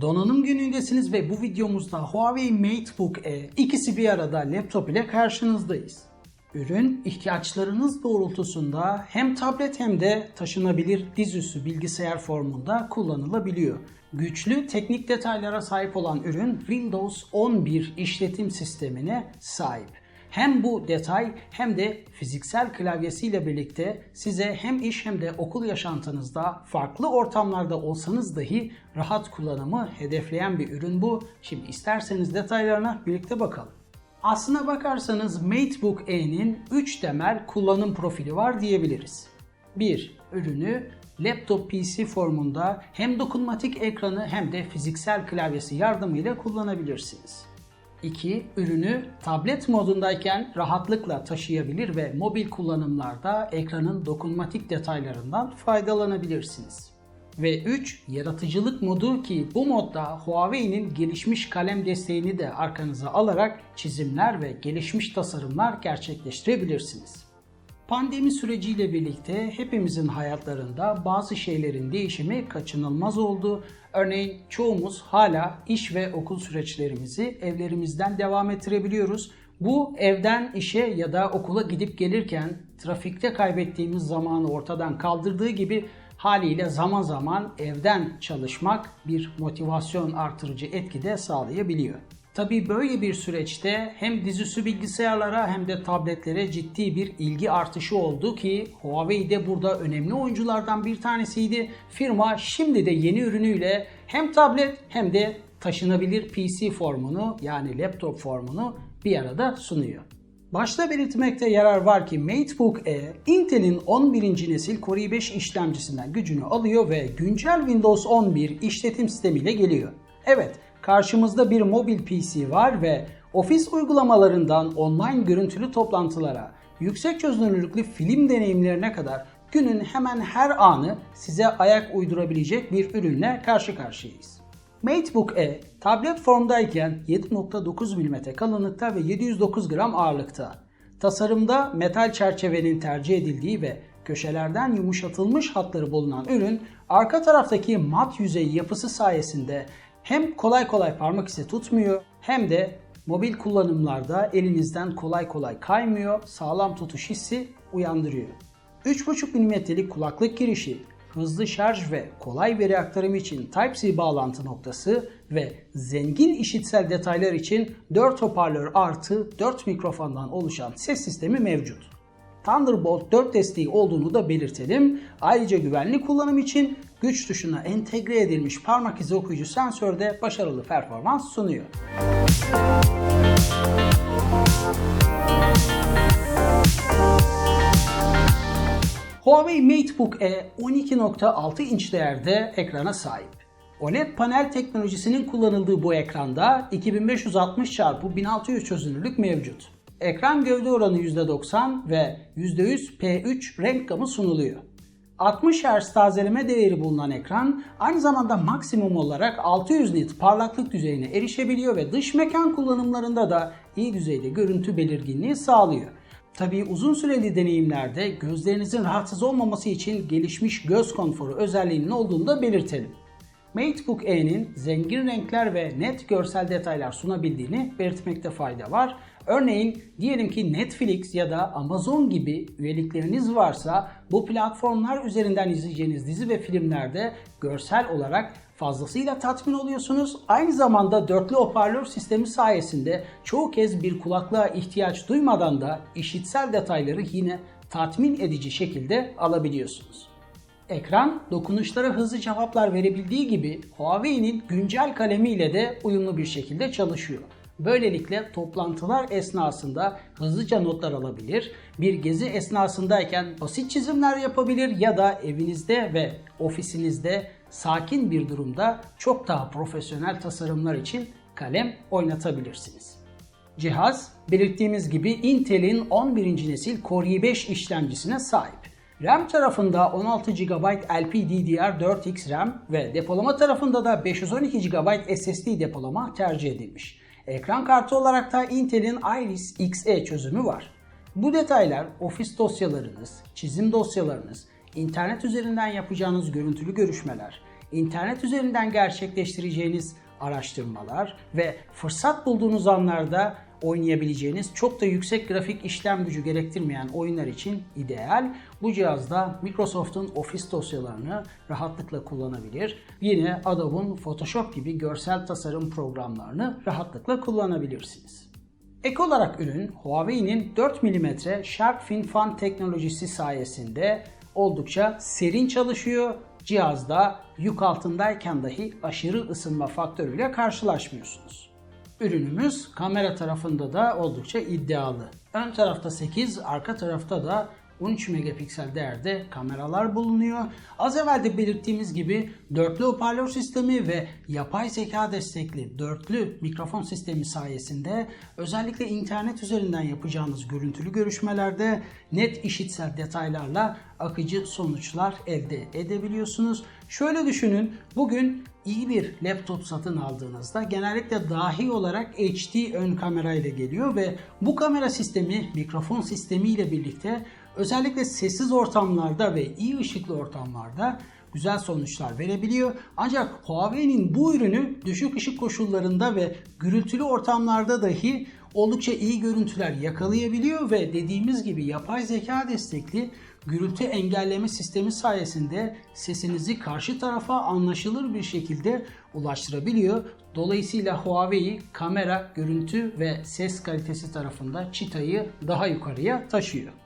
Donanım günündesiniz ve bu videomuzda Huawei MateBook E ikisi bir arada laptop ile karşınızdayız. Ürün ihtiyaçlarınız doğrultusunda hem tablet hem de taşınabilir dizüstü bilgisayar formunda kullanılabiliyor. Güçlü teknik detaylara sahip olan ürün Windows 11 işletim sistemine sahip. Hem bu detay hem de fiziksel klavyesiyle birlikte size hem iş hem de okul yaşantınızda farklı ortamlarda olsanız dahi rahat kullanımı hedefleyen bir ürün bu. Şimdi isterseniz detaylarına birlikte bakalım. Aslına bakarsanız MateBook E'nin 3 temel kullanım profili var diyebiliriz. 1. Ürünü laptop PC formunda hem dokunmatik ekranı hem de fiziksel klavyesi yardımıyla kullanabilirsiniz. 2. Ürünü tablet modundayken rahatlıkla taşıyabilir ve mobil kullanımlarda ekranın dokunmatik detaylarından faydalanabilirsiniz. Ve 3. Yaratıcılık modu ki bu modda Huawei'nin gelişmiş kalem desteğini de arkanıza alarak çizimler ve gelişmiş tasarımlar gerçekleştirebilirsiniz. Pandemi süreciyle birlikte hepimizin hayatlarında bazı şeylerin değişimi kaçınılmaz oldu. Örneğin çoğumuz hala iş ve okul süreçlerimizi evlerimizden devam ettirebiliyoruz. Bu evden işe ya da okula gidip gelirken trafikte kaybettiğimiz zamanı ortadan kaldırdığı gibi haliyle zaman zaman evden çalışmak bir motivasyon artırıcı etki de sağlayabiliyor. Tabii böyle bir süreçte hem dizüstü bilgisayarlara hem de tabletlere ciddi bir ilgi artışı oldu ki Huawei de burada önemli oyunculardan bir tanesiydi. Firma şimdi de yeni ürünüyle hem tablet hem de taşınabilir PC formunu yani laptop formunu bir arada sunuyor. Başta belirtmekte yarar var ki MateBook E, Intel'in 11. nesil Core i5 işlemcisinden gücünü alıyor ve güncel Windows 11 işletim sistemiyle geliyor. Evet, karşımızda bir mobil PC var ve ofis uygulamalarından online görüntülü toplantılara, yüksek çözünürlüklü film deneyimlerine kadar günün hemen her anı size ayak uydurabilecek bir ürünle karşı karşıyayız. MateBook E tablet formdayken 7.9 mm kalınlıkta ve 709 gram ağırlıkta. Tasarımda metal çerçevenin tercih edildiği ve köşelerden yumuşatılmış hatları bulunan ürün arka taraftaki mat yüzey yapısı sayesinde hem kolay kolay parmak izi tutmuyor hem de mobil kullanımlarda elinizden kolay kolay kaymıyor, sağlam tutuş hissi uyandırıyor. 3.5 mm'lik kulaklık girişi, hızlı şarj ve kolay veri aktarımı için Type-C bağlantı noktası ve zengin işitsel detaylar için 4 hoparlör artı 4 mikrofondan oluşan ses sistemi mevcut. Thunderbolt 4 desteği olduğunu da belirtelim. Ayrıca güvenli kullanım için güç tuşuna entegre edilmiş parmak izi okuyucu sensör de başarılı performans sunuyor. Huawei MateBook E 12.6 inç değerde ekrana sahip. OLED panel teknolojisinin kullanıldığı bu ekranda 2560 x 1600 çözünürlük mevcut. Ekran gövde oranı %90 ve %100 P3 renk gamı sunuluyor. 60 Hz tazeleme değeri bulunan ekran aynı zamanda maksimum olarak 600 nit parlaklık düzeyine erişebiliyor ve dış mekan kullanımlarında da iyi düzeyde görüntü belirginliği sağlıyor. Tabii uzun süreli deneyimlerde gözlerinizin rahatsız olmaması için gelişmiş göz konforu özelliğinin olduğunu da belirtelim. MateBook E'nin zengin renkler ve net görsel detaylar sunabildiğini belirtmekte fayda var. Örneğin diyelim ki Netflix ya da Amazon gibi üyelikleriniz varsa bu platformlar üzerinden izleyeceğiniz dizi ve filmlerde görsel olarak fazlasıyla tatmin oluyorsunuz. Aynı zamanda dörtlü hoparlör sistemi sayesinde çoğu kez bir kulaklığa ihtiyaç duymadan da işitsel detayları yine tatmin edici şekilde alabiliyorsunuz. Ekran dokunuşlara hızlı cevaplar verebildiği gibi Huawei'nin güncel kalemiyle de uyumlu bir şekilde çalışıyor. Böylelikle toplantılar esnasında hızlıca notlar alabilir, bir gezi esnasındayken basit çizimler yapabilir ya da evinizde ve ofisinizde sakin bir durumda çok daha profesyonel tasarımlar için kalem oynatabilirsiniz. Cihaz belirttiğimiz gibi Intel'in 11. nesil Core i5 işlemcisine sahip. RAM tarafında 16 GB LPDDR4X RAM ve depolama tarafında da 512 GB SSD depolama tercih edilmiş. Ekran kartı olarak da Intel'in Iris Xe çözümü var. Bu detaylar ofis dosyalarınız, çizim dosyalarınız, internet üzerinden yapacağınız görüntülü görüşmeler, internet üzerinden gerçekleştireceğiniz araştırmalar ve fırsat bulduğunuz anlarda oynayabileceğiniz çok da yüksek grafik işlem gücü gerektirmeyen oyunlar için ideal. Bu cihazda Microsoft'un Office dosyalarını rahatlıkla kullanabilir. Yine Adobe'un Photoshop gibi görsel tasarım programlarını rahatlıkla kullanabilirsiniz. Ek olarak ürün Huawei'nin 4 mm Sharp FinFan teknolojisi sayesinde oldukça serin çalışıyor. Cihazda yük altındayken dahi aşırı ısınma faktörüyle karşılaşmıyorsunuz. Ürünümüz kamera tarafında da oldukça iddialı. Ön tarafta 8, arka tarafta da 13 megapiksel değerde kameralar bulunuyor. Az evvel de belirttiğimiz gibi dörtlü hoparlör sistemi ve yapay zeka destekli dörtlü mikrofon sistemi sayesinde özellikle internet üzerinden yapacağınız görüntülü görüşmelerde net işitsel detaylarla akıcı sonuçlar elde edebiliyorsunuz. Şöyle düşünün, bugün iyi bir laptop satın aldığınızda genellikle dahi olarak HD ön kamera geliyor ve bu kamera sistemi mikrofon sistemi ile birlikte özellikle sessiz ortamlarda ve iyi ışıklı ortamlarda güzel sonuçlar verebiliyor. Ancak Huawei'nin bu ürünü düşük ışık koşullarında ve gürültülü ortamlarda dahi oldukça iyi görüntüler yakalayabiliyor ve dediğimiz gibi yapay zeka destekli gürültü engelleme sistemi sayesinde sesinizi karşı tarafa anlaşılır bir şekilde ulaştırabiliyor. Dolayısıyla Huawei kamera, görüntü ve ses kalitesi tarafında çıtayı daha yukarıya taşıyor.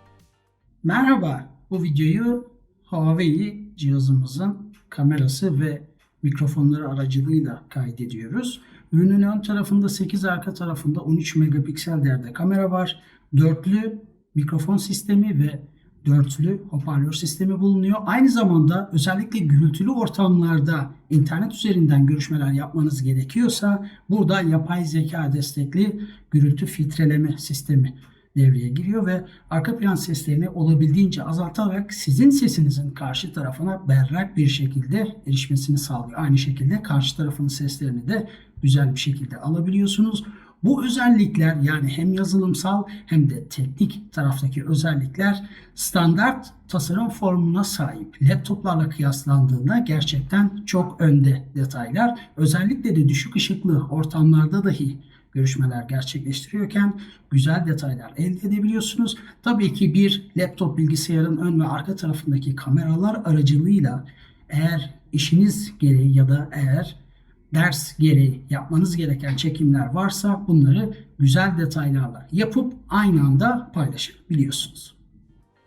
Merhaba, bu videoyu Huawei cihazımızın kamerası ve mikrofonları aracılığıyla kaydediyoruz. Ürünün ön tarafında 8 arka tarafında 13 megapiksel değerde kamera var. Dörtlü mikrofon sistemi ve dörtlü hoparlör sistemi bulunuyor. Aynı zamanda özellikle gürültülü ortamlarda internet üzerinden görüşmeler yapmanız gerekiyorsa burada yapay zeka destekli gürültü filtreleme sistemi devreye giriyor ve arka plan seslerini olabildiğince azaltarak sizin sesinizin karşı tarafına berrak bir şekilde erişmesini sağlıyor. Aynı şekilde karşı tarafın seslerini de güzel bir şekilde alabiliyorsunuz. Bu özellikler yani hem yazılımsal hem de teknik taraftaki özellikler standart tasarım formuna sahip laptoplarla kıyaslandığında gerçekten çok önde detaylar. Özellikle de düşük ışıklı ortamlarda dahi görüşmeler gerçekleştiriyorken güzel detaylar elde edebiliyorsunuz. Tabii ki bir laptop bilgisayarın ön ve arka tarafındaki kameralar aracılığıyla eğer işiniz gereği ya da eğer ders gereği yapmanız gereken çekimler varsa bunları güzel detaylarla yapıp aynı anda paylaşabiliyorsunuz.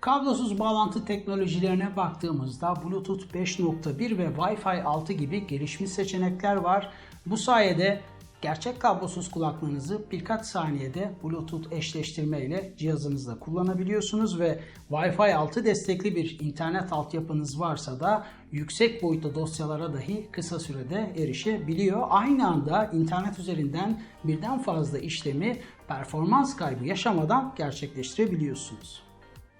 Kablosuz bağlantı teknolojilerine baktığımızda Bluetooth 5.1 ve Wi-Fi 6 gibi gelişmiş seçenekler var. Bu sayede gerçek kablosuz kulaklığınızı birkaç saniyede Bluetooth eşleştirme ile cihazınızda kullanabiliyorsunuz ve Wi-Fi 6 destekli bir internet altyapınız varsa da yüksek boyutta dosyalara dahi kısa sürede erişebiliyor. Aynı anda internet üzerinden birden fazla işlemi performans kaybı yaşamadan gerçekleştirebiliyorsunuz.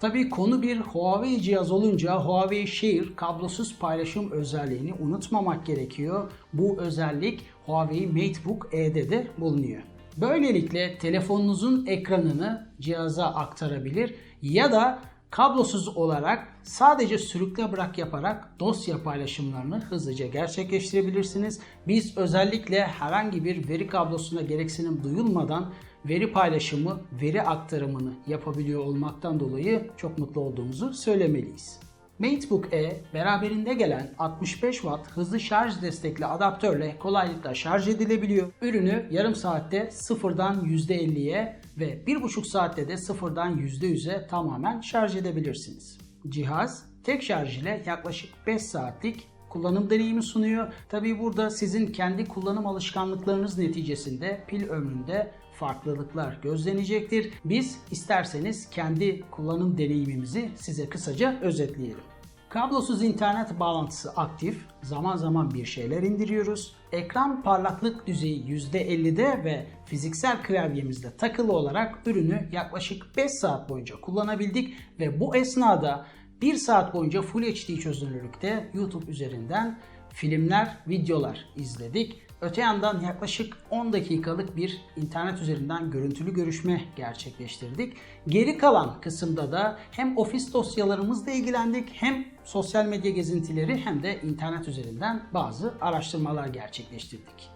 Tabii konu bir Huawei cihaz olunca Huawei Share kablosuz paylaşım özelliğini unutmamak gerekiyor. Bu özellik Huawei MateBook E'de de bulunuyor. Böylelikle telefonunuzun ekranını cihaza aktarabilir ya da kablosuz olarak sadece sürükle bırak yaparak dosya paylaşımlarını hızlıca gerçekleştirebilirsiniz. Biz özellikle herhangi bir veri kablosuna gereksinim duyulmadan veri paylaşımı, veri aktarımını yapabiliyor olmaktan dolayı çok mutlu olduğumuzu söylemeliyiz. MateBook E beraberinde gelen 65 Watt hızlı şarj destekli adaptörle kolaylıkla şarj edilebiliyor. Ürünü yarım saatte sıfırdan %50'ye ve 1,5 saatte de sıfırdan %100'e tamamen şarj edebilirsiniz. Cihaz tek şarj ile yaklaşık 5 saatlik kullanım deneyimi sunuyor. Tabii burada sizin kendi kullanım alışkanlıklarınız neticesinde pil ömründe farklılıklar gözlenecektir. Biz isterseniz kendi kullanım deneyimimizi size kısaca özetleyelim. Kablosuz internet bağlantısı aktif, zaman zaman bir şeyler indiriyoruz. Ekran parlaklık düzeyi %50'de ve fiziksel klavyemizde takılı olarak ürünü yaklaşık 5 saat boyunca kullanabildik ve bu esnada 1 saat boyunca Full HD çözünürlükte YouTube üzerinden filmler, videolar izledik. Öte yandan yaklaşık 10 dakikalık bir internet üzerinden görüntülü görüşme gerçekleştirdik. Geri kalan kısımda da hem ofis dosyalarımızla ilgilendik hem sosyal medya gezintileri hem de internet üzerinden bazı araştırmalar gerçekleştirdik.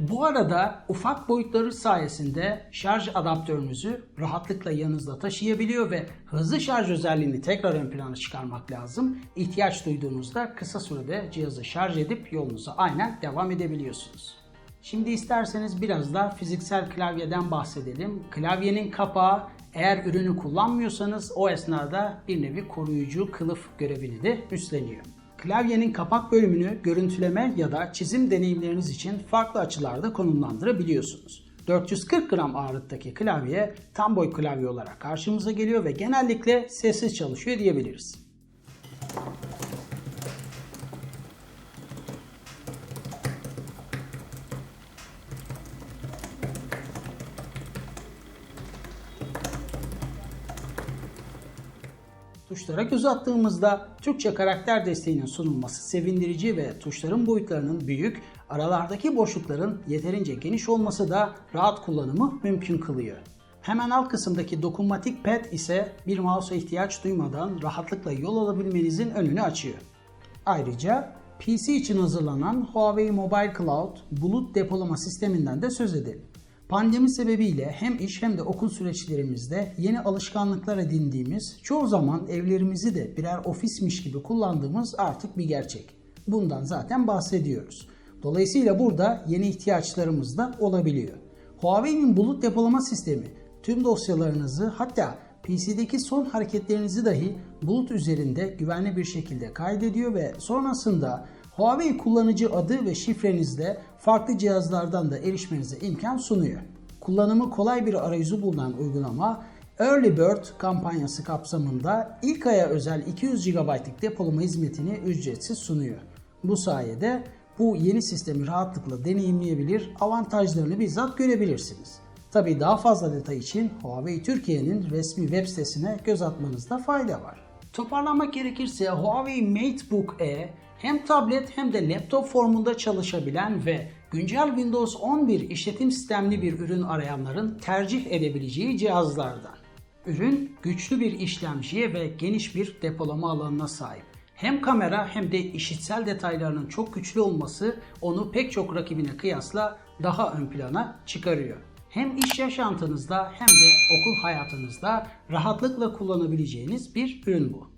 Bu arada ufak boyutları sayesinde şarj adaptörünüzü rahatlıkla yanınızda taşıyabiliyor ve hızlı şarj özelliğini tekrar ön plana çıkarmak lazım. İhtiyaç duyduğunuzda kısa sürede cihazı şarj edip yolunuza aynen devam edebiliyorsunuz. Şimdi isterseniz biraz da fiziksel klavyeden bahsedelim. Klavyenin kapağı eğer ürünü kullanmıyorsanız o esnada bir nevi koruyucu kılıf görevini de üstleniyor. Klavyenin kapak bölümünü görüntüleme ya da çizim deneyimleriniz için farklı açılarda konumlandırabiliyorsunuz. 440 gram ağırlıktaki klavye tam boy klavye olarak karşımıza geliyor ve genellikle sessiz çalışıyor diyebiliriz. Tuşlara göz attığımızda Türkçe karakter desteğinin sunulması sevindirici ve tuşların boyutlarının büyük, aralardaki boşlukların yeterince geniş olması da rahat kullanımı mümkün kılıyor. Hemen alt kısımdaki dokunmatik pad ise bir mouse'a ihtiyaç duymadan rahatlıkla yol alabilmenizin önünü açıyor. Ayrıca PC için hazırlanan Huawei Mobile Cloud bulut depolama sisteminden de söz edelim. Pandemi sebebiyle hem iş hem de okul süreçlerimizde yeni alışkanlıklar edindiğimiz, çoğu zaman evlerimizi de birer ofismiş gibi kullandığımız artık bir gerçek. Bundan zaten bahsediyoruz. Dolayısıyla burada yeni ihtiyaçlarımız da olabiliyor. Huawei'nin bulut depolama sistemi tüm dosyalarınızı hatta PC'deki son hareketlerinizi dahi bulut üzerinde güvenli bir şekilde kaydediyor ve sonrasında Huawei kullanıcı adı ve şifrenizle farklı cihazlardan da erişmenize imkan sunuyor. Kullanımı kolay bir arayüzü bulunan uygulama Early Bird kampanyası kapsamında ilk aya özel 200 GB'lık depolama hizmetini ücretsiz sunuyor. Bu sayede bu yeni sistemi rahatlıkla deneyimleyebilir, avantajlarını bizzat görebilirsiniz. Tabi daha fazla detay için Huawei Türkiye'nin resmi web sitesine göz atmanızda fayda var. Toparlamak gerekirse Huawei MateBook E hem tablet hem de laptop formunda çalışabilen ve güncel Windows 11 işletim sistemli bir ürün arayanların tercih edebileceği cihazlardan. Ürün güçlü bir işlemciye ve geniş bir depolama alanına sahip. Hem kamera hem de işitsel detaylarının çok güçlü olması onu pek çok rakibine kıyasla daha ön plana çıkarıyor. Hem iş yaşantınızda hem de okul hayatınızda rahatlıkla kullanabileceğiniz bir ürün bu.